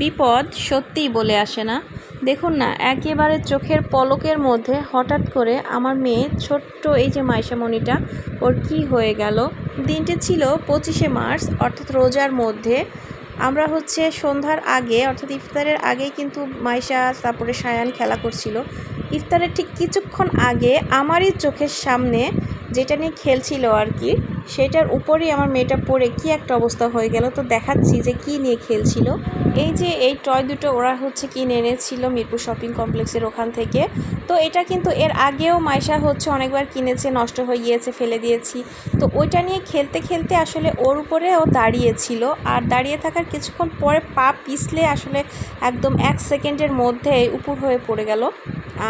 বিপদ সত্যিই বলে আসে না। দেখুন না, একেবারে চোখের পলকের মধ্যে হঠাৎ করে আমার মেয়ে ছোট্ট এই যে মাইশামণিটা, ওর কি হয়ে গেল? দিনটি ছিল পঁচিশে মার্চ, অর্থাৎ রোজার মধ্যে। আমরা হচ্ছে সন্ধ্যার আগে, অর্থাৎ ইফতারের আগেই কিন্তু মাইশা, তারপরে সায়ান খেলা করছিল। ইফতারের ঠিক কিছুক্ষণ আগে আমারই চোখের সামনে যেটা নিয়ে খেলছিল আর কি সেটার উপরেই আমার মেয়েটা পড়ে কি একটা অবস্থা হয়ে গেল। তো দেখাচ্ছি যে কি নিয়ে খেলছিল। এই যে এই টয় দুটো ওরা হচ্ছে কিনে এনেছিল মিরপুর শপিং কমপ্লেক্সের ওখান থেকে। তো এটা কিন্তু এর আগেও মাইশা হচ্ছে অনেকবার কিনেছে, নষ্ট হয়ে গিয়েছে, ফেলে দিয়েছি। তো ওইটা নিয়ে খেলতে খেলতে আসলে ওর উপরে ও দাঁড়িয়েছিল। আর দাঁড়িয়ে থাকার কিছুক্ষণ পরে পা পিছলে আসলে একদম এক সেকেন্ডের মধ্যে উপর হয়ে পড়ে গেল।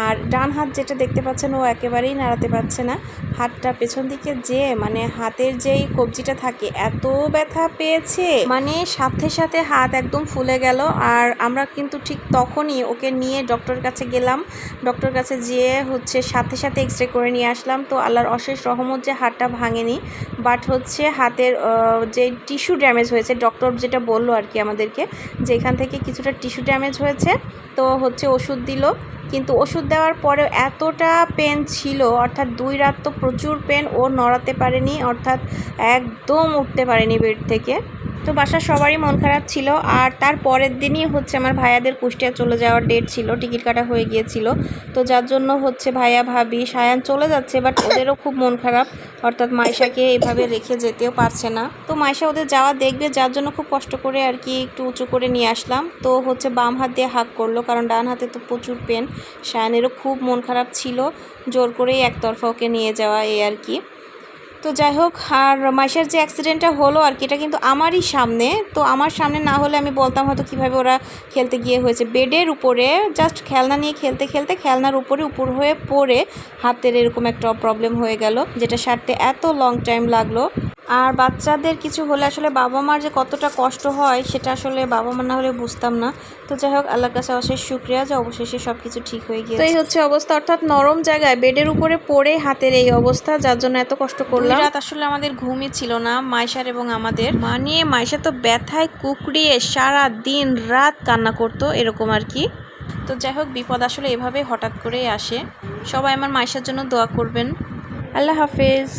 আর ডান হাত যেটা দেখতে পাচ্ছেন, ও একেবারেই নাড়াতে পারছে না। হাতটা পেছন দিকে যে মানে হাতের যেই কবজিটা থাকে, এত ব্যথা পেয়েছে। মানে সাথে সাথে হাত একদম ফুলে গেল। আর আমরা কিন্তু ঠিক তখনই ওকে নিয়ে ডক্টর কাছে গেলাম। ডক্টর কাছে যেয়ে হচ্ছে সাথে সাথে এক্স রে করে নিয়ে আসলাম। তো আল্লাহর অশেষ রহমত যে হাতটা ভাঙেনি। বাট হচ্ছে হাতের যে টিস্যু ড্যামেজ হয়েছে, ডক্টর যেটা বলল আর কি আমাদেরকে, যে এখান থেকে কিছুটা টিস্যু ড্যামেজ হয়েছে। তো হচ্ছে ওষুধ দিল। কিন্তু ওষুধ দেওয়ার পরেও এতটা পেন ছিল, অর্থাৎ দুই রাত তো প্রচুর পেন ও নড়াতে পারেনি, অর্থাৎ একদম উঠতে পারেনি বেড থেকে। তো বাসার সবারই মন খারাপ ছিল, আর তার পরের দিনই হচ্ছে আমার ভাইয়াদের কুষ্টিয়া চলে যাওয়ার ডেট ছিল, টিকিট কাটা হয়ে গিয়েছিল। তো যার জন্য হচ্ছে ভাইয়া, ভাবি, সায়ান চলে যাচ্ছে বাট ওদেরও খুব মন খারাপ। অর্থাৎ মাইশাকে এভাবে রেখে যেতেও পারছে না। তো মাইশা ওদের যাওয়া দেখবে, যার জন্য খুব কষ্ট করে আর কি একটু উঁচু করে নিয়ে আসলাম। তো হচ্ছে বাম হাত দিয়ে হাক করল, কারণ ডান হাতে তো প্রচুর পেন শায়নেরও খুব মন খারাপ ছিল, জোর করেই একতরফা ওকে নিয়ে যাওয়া এই আর কি। তো যাই হোক, আর মাইশার যে অ্যাক্সিডেন্টটা হলো আর কি, এটা কিন্তু আমারই সামনে। তো আমার সামনে না হলে আমি বলতাম হয়তো কীভাবে ওরা খেলতে গিয়ে হয়েছে। বেডের উপরে জাস্ট খেলনা নিয়ে খেলতে খেলতে খেলনার উপরে উপর হয়ে পড়ে হাতের এরকম একটা প্রবলেম হয়ে গেল, যেটা সারতে এত লং টাইম লাগল। আর বাচ্চাদের কিছু হলে আসলে বাবা মার যে কতটা কষ্ট হয় সেটা আসলে বাবা মা না হলে বুঝতাম না। তো যাই হোক আল্লাহর কাছে অশেষ শুক্রিয়া যে অবশেষে সব কিছু ঠিক হয়ে গিয়েছে তো এই হচ্ছে অবস্থা অর্থাৎ নরম জায়গায় বেডের উপরে পড়ে হাতের এই অবস্থা যার জন্য এত কষ্ট করলাম। রাত আসলে আমাদের ঘুমই ছিল না মাইশার এবং আমাদের। মানে মাইশা তো ব্যথায় কুকড়িয়ে সারা দিন রাত কান্না করতো এরকম আর কি। তো যাই হোক বিপদ আসলে এভাবে হঠাৎ করেই আসে। সবাই আমার মাইশার জন্য দোয়া করবেন। আল্লাহ হাফেজ।